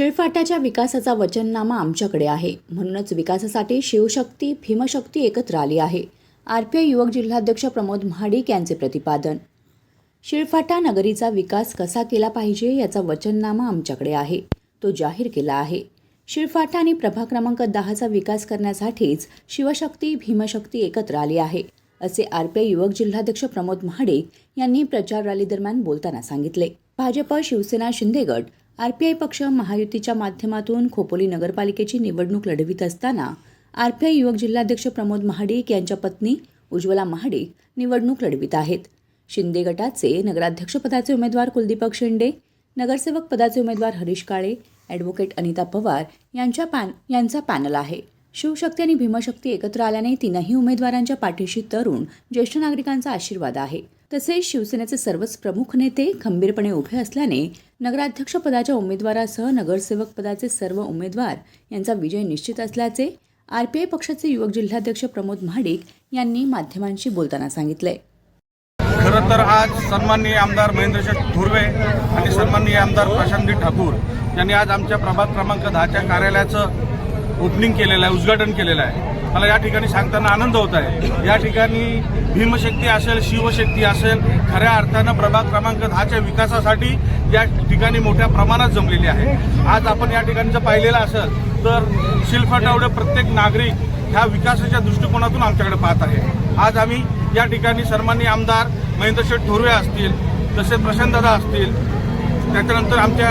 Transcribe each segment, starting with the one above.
शिळफाट्याच्या विकासाचा वचननामा आमच्याकडे आहे. म्हणूनच विकासासाठी शिवशक्ती भीमशक्ती एकत्र आली आहे. आरपीआय युवक जिल्हाध्यक्ष प्रमोद महाडिक यांचे प्रतिपादन. शिळफाटा नगरीचा विकास कसा केला पाहिजे याचा वचननामा आमच्याकडे आहे. तो जाहीर केला आहे. शिळफाटा आणि प्रभा क्रमांक दहाचा विकास करण्यासाठीच शिवशक्ती भीमशक्ती एकत्र आली आहे असे आरपीआय युवक जिल्हाध्यक्ष प्रमोद महाडिक यांनी प्रचार रॅलीदरम्यान बोलताना सांगितले. भाजप शिवसेना शिंदे गट आर पी आय पक्ष महायुतीच्या माध्यमातून खोपोली नगरपालिकेची निवडणूक लढवित असताना आर पी आय युवक जिल्हाध्यक्ष प्रमोद महाडिक यांच्या पत्नी उज्ज्वला महाडिक निवडणूक लढवित आहेत. शिंदे गटाचे नगराध्यक्षपदाचे उमेदवार कुलदीपक शेंडे नगरसेवक पदाचे उमेदवार हरीश काळे ॲडव्होकेट अनिता पवार यांच्या पॅन यांचा पॅनल आहे. शिवशक्ती आणि भीमशक्ती एकत्र आल्याने तीनही उमेदवारांच्या पाठीशी तरुण ज्येष्ठ नागरिकांचा आशीर्वाद आहे. तसेच शिवसेनेचे सर्वच प्रमुख नेते खंबीरपणे उभे असल्याने नगराध्यक्षपदाच्या उमेदवारासह नगरसेवक पदाचे सर्व उमेदवार यांचा विजय निश्चित असल्याचे आर पी आय पक्षाचे युवक जिल्हाध्यक्ष प्रमोद महाडिक यांनी माध्यमांशी बोलताना सांगितले. खरं तर आज सन्माननीय आमदार महेंद्रशेठ धुर्वे आणि सन्माननीय आमदार प्रशांतजी ठाकूर यांनी आज आमच्या प्रभाग क्रमांक दहाच्या कार्यालयाचं ओपनिंग केलेलं आहे उद्घाटन केलेलं आहे. मला या ठिकाणी सांगताना आनंद होत आहे. या ठिकाणी भीमशक्ती असेल शिवशक्ती असेल खऱ्या अर्थानं प्रभाग क्रमांक दहाच्या विकासासाठी या ठिकाणी मोठ्या प्रमाणात जमलेली आहे. आज आपण या ठिकाणी जर पाहिलेलं असेल तर शिल्फाटावडे प्रत्येक नागरिक ह्या विकासाच्या दृष्टिकोनातून आमच्याकडे पाहत आहे. आज आम्ही या ठिकाणी सन्माननीय आमदार महेंद्रशेठ धुर्वे असतील तसेच प्रशांतदादा असतील त्याच्यानंतर आमच्या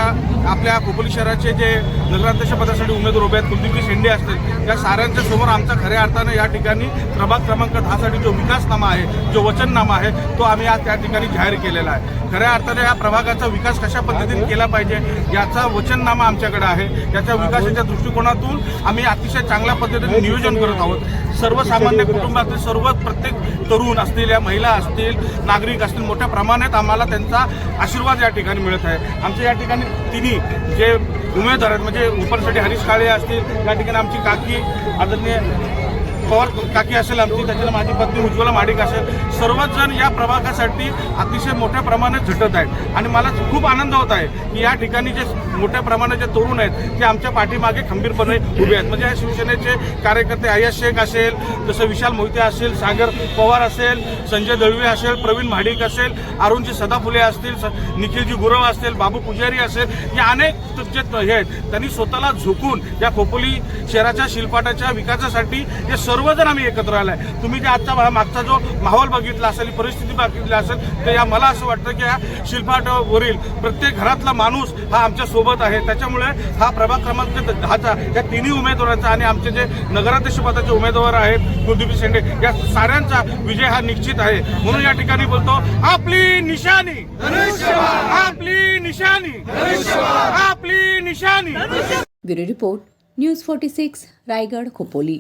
आपल्या खोपोली शहराचे जे नगराध्यक्ष पदासाठी उमेदवार उभे आहेत कुलदीपजी शेंडे असतील या साऱ्यांच्या समोर आमचा खऱ्या अर्थानं या ठिकाणी प्रभाग क्रमांक दहासाठी जो विकासनामा आहे जो वचननामा आहे तो आम्ही आज त्या ठिकाणी जाहीर केलेला आहे. खऱ्या अर्थानं या प्रभागाचा विकास कशा पद्धतीने केला पाहिजे याचा वचननामा आमच्याकडे आहे. याच्या विकासाच्या दृष्टिकोनातून आम्ही अतिशय चांगल्या पद्धतीने नियोजन करत आहोत. सर्वसामान्य कुटुंबातील सर्व प्रत्येक तरुण असतील या महिला असतील नागरिक असतील मोठ्या प्रमाणात आम्हाला त्यांचा आशीर्वाद या ठिकाणी मिळत आहे. आमच्या या ठिकाणी तिन्ही जे उमेदवार आहेत म्हणजे उपरसाठी हरीश काळे असतील या ठिकाणी आमची काकी आदरणीय पवार काकी असेल आमची त्याच्यानं माझी पत्नी उज्ज्वला माडिक असेल. सर्वच जण या प्रभागासाठी अतिशय मोठ्या प्रमाणात झटत आहेत. आणि मला खूप आनंद होत आहे की या ठिकाणी जे मोठ्या प्रमाणात जे तरुण आहेत ते आमच्या पाठीमागे खंबीरपणे उभे आहेत. म्हणजे या शिवसेनेचे कार्यकर्ते आयस शेख असेल जसं विशाल मोहिते असेल सागर पवार असेल संजय दळवे असेल प्रवीण महाडिक असेल अरुणजी सदाफुले असतील स- निखिलजी गुरव असतील बाबू पुजारी असेल या अनेक जे हे आहेत त्यांनी स्वतःला झोकून या खोपोली शहराच्या शिल्पाटाच्या विकासासाठी हे सर्व सर्वजण आम्ही एकत्र आलाय. तुम्ही जे आजचा मागचा जो माहोल बघितला असेल परिस्थिती बघितली असेल तर या मला असं वाटतं की या शिल्पाटावरील प्रत्येक घरातला माणूस हा आमच्यासोबत आहे. त्याच्यामुळे हा प्रभाग क्रमांक दहाचा या तिन्ही उमेदवारांचा आणि आमचे जे नगराध्यक्ष पदाचे उमेदवार आहेत कुलदीप शेंडे या साऱ्यांचा विजय हा निश्चित आहे. म्हणून या ठिकाणी बोलतो आपली निशाणी. आपली निशाणी. आपली निशाणी. Bureau report news forty six Raigad Khopoli.